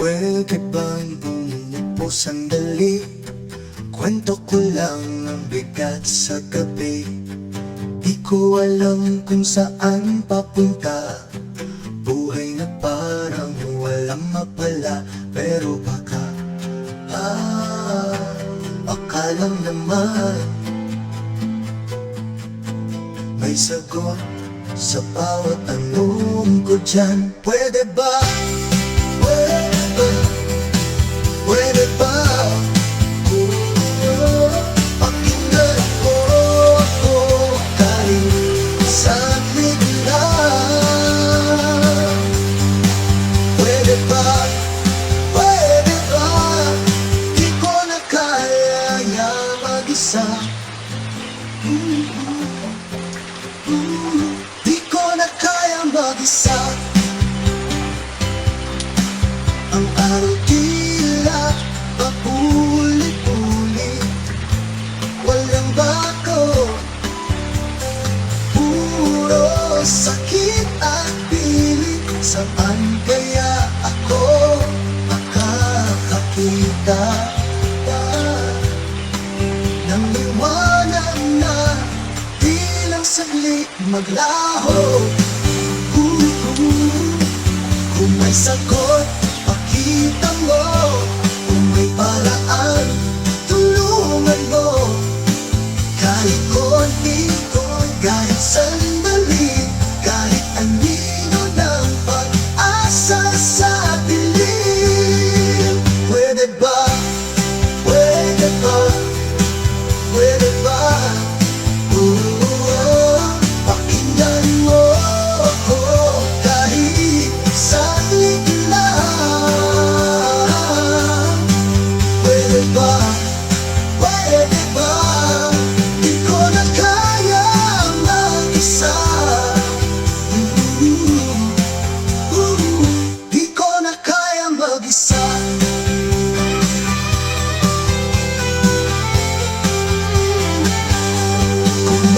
Pwede bang umupo sandali? Kwento ko lang ang bigat sa gabi Di ko alam kung saan papunta Buhay na parang walang mapala Pero baka Ah, baka lang naman May sagot sa bawat tanong ko dyan Pwede ba? Araw tila paulit-ulit Walang bago Puro sakit at pilit. Saan ako makakakita? Nang liwanag na di lang saglit maglaho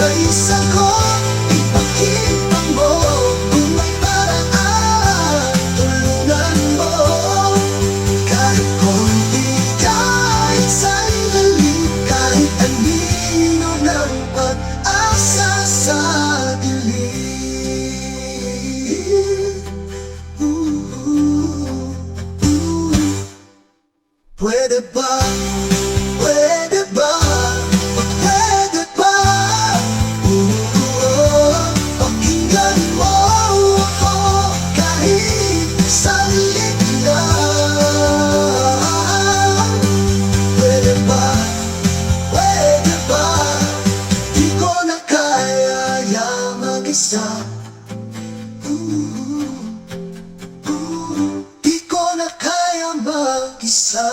May sagot, ipakita mo Kung may paraan, tulungan mo Kahit konti, kahit sandali Kahit anino ng pag-asa sa dilim Ooh, ooh. Pwede ba? Di ko na kaya mag-isa